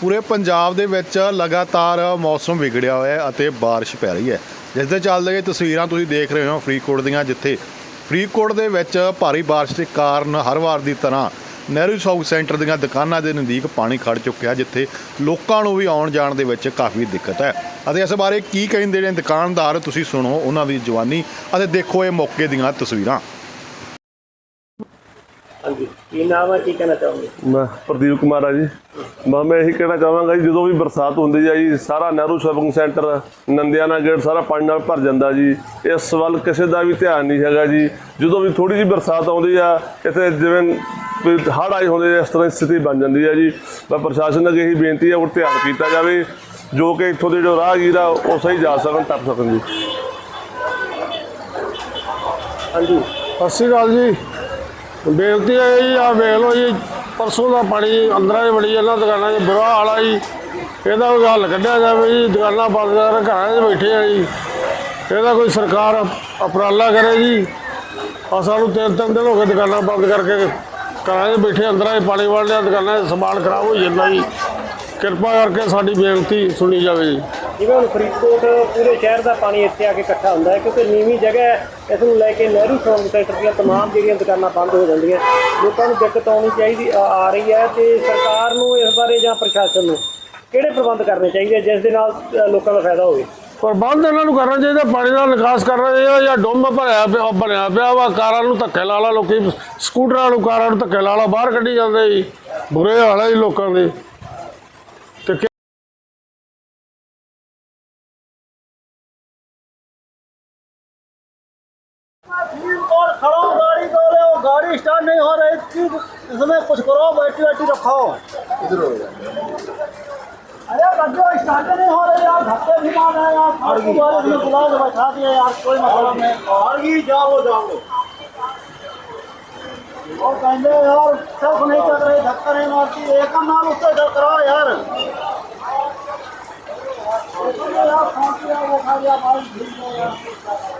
ਪੂਰੇ ਪੰਜਾਬ ਦੇ ਵਿੱਚ ਲਗਾਤਾਰ ਮੌਸਮ ਵਿਗੜਿਆ ਹੋਇਆ ਹੈ ਅਤੇ ਬਾਰਿਸ਼ ਪੈ ਰਹੀ ਹੈ। ਜਿਸ ਦੇ ਚੱਲਦੇ ਇਹ ਤਸਵੀਰਾਂ ਤੁਸੀਂ ਦੇਖ ਰਹੇ ਹੋ ਫਰੀਦਕੋਟ ਦੀਆਂ, ਜਿੱਥੇ ਫਰੀਦਕੋਟ ਦੇ ਵਿੱਚ ਭਾਰੀ ਬਾਰਿਸ਼ ਦੇ ਕਾਰਨ ਹਰ ਵਾਰ ਦੀ ਤਰ੍ਹਾਂ ਨਹਿਰੂ ਸ਼ੌਪ ਸੈਂਟਰ ਦੀਆਂ ਦੁਕਾਨਾਂ ਦੇ ਨਜ਼ਦੀਕ ਪਾਣੀ ਖੜ ਚੁੱਕਿਆ, ਜਿੱਥੇ ਲੋਕਾਂ ਨੂੰ ਵੀ ਆਉਣ ਜਾਣ ਦੇ ਵਿੱਚ ਕਾਫੀ ਦਿੱਕਤ ਹੈ। ਅਤੇ ਇਸ ਬਾਰੇ ਕੀ ਕਹਿੰਦੇ ਨੇ ਦੁਕਾਨਦਾਰ, ਤੁਸੀਂ ਸੁਣੋ ਉਹਨਾਂ ਦੀ ਜਵਾਨੀ ਅਤੇ ਦੇਖੋ ਇਹ ਮੌਕੇ ਦੀਆਂ ਤਸਵੀਰਾਂ। ਹਾਂਜੀ। ਕੀ ਨਾਮ ਹੈ ਕੀ ਕਹਿਣਾ ਚਾਹੋਗੇ? ਮੈਂ ਪ੍ਰਦੀਪ ਕੁਮਾਰ ਆ ਜੀ। ਮੈਂ ਮੈਂ ਇਹੀ ਕਹਿਣਾ ਚਾਹਾਂਗਾ ਜੀ ਜਦੋਂ ਵੀ ਬਰਸਾਤ ਹੁੰਦੀ ਹੈ ਜੀ ਸਾਰਾ Nehru shopping centre Nandiana gate ਸਾਰਾ ਪਾਣੀ ਨਾਲ ਭਰ ਜਾਂਦਾ ਜੀ। ਇਸ ਵੱਲ ਕਿਸੇ ਦਾ ਵੀ ਧਿਆਨ ਨਹੀਂ ਹੈਗਾ ਜੀ। ਜਦੋਂ ਵੀ ਥੋੜੀ ਜਿਹੀ ਬਰਸਾਤ ਆਉਂਦੀ ਆ ਇੱਥੇ ਜਿਵੇਂ ਹੜ੍ਹ ਆਏ ਹੁੰਦੇ ਆ, ਇਸ ਤਰ੍ਹਾਂ ਦੀ ਸਥਿਤੀ ਬਣ ਜਾਂਦੀ ਹੈ ਜੀ। ਮੈਂ ਪ੍ਰਸ਼ਾਸਨ ਅੱਗੇ ਇਹੀ ਬੇਨਤੀ ਹੈ ਉਹ ਧਿਆਨ ਕੀਤਾ ਜਾਵੇ ਜੋ ਕਿ ਇੱਥੋਂ ਦੇ ਜੋ ਰਾਹਗੀਰ ਆ ਉਹ ਸਹੀ ਜਾ ਸਕਣ ਟੱਪ ਸਕਣ ਜੀ। ਹਾਂਜੀ। ਸਤਿ ਸ਼੍ਰੀ ਅਕਾਲ ਜੀ। ਬੇਨਤੀ ਹੈ ਜੀ ਆ ਵੇਖ ਲਓ ਜੀ, ਪਰਸੋਂ ਦਾ ਪਾਣੀ ਅੰਦਰਾਂ 'ਚ ਵੜੀ ਇਹਨਾਂ ਦੁਕਾਨਾਂ 'ਚ ਬੁਰਾ ਹਾਲ ਆ ਜੀ। ਇਹਦਾ ਕੋਈ ਹੱਲ ਕੱਢਿਆ ਜਾਵੇ ਜੀ, ਦੁਕਾਨਾਂ ਬੰਦ ਕਰ ਘਰਾਂ 'ਚ ਬੈਠੇ ਆ ਜੀ। ਇਹਦਾ ਕੋਈ ਸਰਕਾਰ ਉਪਰਾਲਾ ਕਰੇ ਜੀ। ਆ ਸਾਨੂੰ ਤਿੰਨ ਤਿੰਨ ਦਿਨ ਹੋ ਗਏ ਦੁਕਾਨਾਂ ਬੰਦ ਕਰਕੇ ਘਰਾਂ 'ਚ ਬੈਠੇ, ਅੰਦਰਾਂ 'ਚ ਪਾਣੀ ਵੜ ਲਿਆ ਦੁਕਾਨਾਂ 'ਚ ਸਮਾਨ ਖਰਾਬ ਹੋ ਜਾਂਦਾ ਜੀ। ਕਿਰਪਾ ਕਰਕੇ ਸਾਡੀ ਬੇਨਤੀ ਸੁਣੀ ਜਾਵੇ ਜੀ। ਜਿਵੇਂ ਹੁਣ ਫਰੀਦਕੋਟ ਪੂਰੇ ਸ਼ਹਿਰ ਦਾ ਪਾਣੀ ਇੱਥੇ ਆ ਕੇ ਇਕੱਠਾ ਹੁੰਦਾ ਹੈ ਕਿਉਂਕਿ ਨੀਵੀਂ ਜਗ੍ਹਾ ਹੈ ਇਸ ਨੂੰ ਲੈ ਕੇ ਨਹਿਰੂ ਸ਼ੌਂਕ ਸੈਂਟਰ ਦੀਆਂ तमाम ਜਿਹੜੀਆਂ ਦੁਕਾਨਾਂ ਬੰਦ ਹੋ ਜਾਂਦੀਆਂ ਲੋਕਾਂ ਨੂੰ ਦਿੱਕਤ ਆਉਣੀ ਚਾਹੀਦੀ ਆ ਆ ਰਹੀ ਹੈ ਤੇ ਸਰਕਾਰ ਨੂੰ ਇਸ ਬਾਰੇ ਜਾਂ ਪ੍ਰਸ਼ਾਸਨ ਨੂੰ ਕਿਹੜੇ ਪ੍ਰਬੰਧ ਕਰਨੇ ਚਾਹੀਦੇ ਜਿਸ ਦੇ ਨਾਲ ਅ, ਲੋਕਾਂ ਦਾ ਫਾਇਦਾ ਹੋਵੇ ਪ੍ਰਬੰਧ ਇਹਨਾਂ ਨੂੰ ਕਰਨਾ ਚਾਹੀਦਾ ਪਾਣੀ ਦਾ ਨਿਕਾਸ ਕਰਨਾ ਚਾਹੀਦਾ ਜਾਂ ਡੁੰਮ ਭਰਿਆ ਪਿਆ ਬਣਿਆ ਪਿਆ ਵਾ ਕਾਰਾਂ ਨੂੰ ਧੱਕੇ ਲਾ ਲਾ ਲੋਕੀ ਸਕੂਟਰਾਂ ਨੂੰ ਕਾਰਾਂ ਨੂੰ ਧੱਕੇ ਲਾ ਲਾ ਬਾਹਰ ਕੱਢੀ ਜਾਂਦੇ ਜੀ ਬੁਰੇ ਹਾਲ ਹੈ ਜੀ ਲੋਕਾਂ ਦੇ और खड़ो गाड़ी दो ले वो गाड़ी स्टार्ट नहीं हो रही थी इसमें कुछ करो बैटरी बैटरी रखो अरे बच्चों स्टार्ट नहीं हो रही यार धक्के भी मार रहे हैं यार फालतू वाले हमें बुलाओ तो बैठा दिए यार कोई मतलब नहीं और ही जाओ जाओ और कहते यार सिर्फ नहीं कर रही धक्का नहीं मारती एक का नाम उससे डर कराओ यार यार फोन किया वो खा लिया भाई ठीक है यार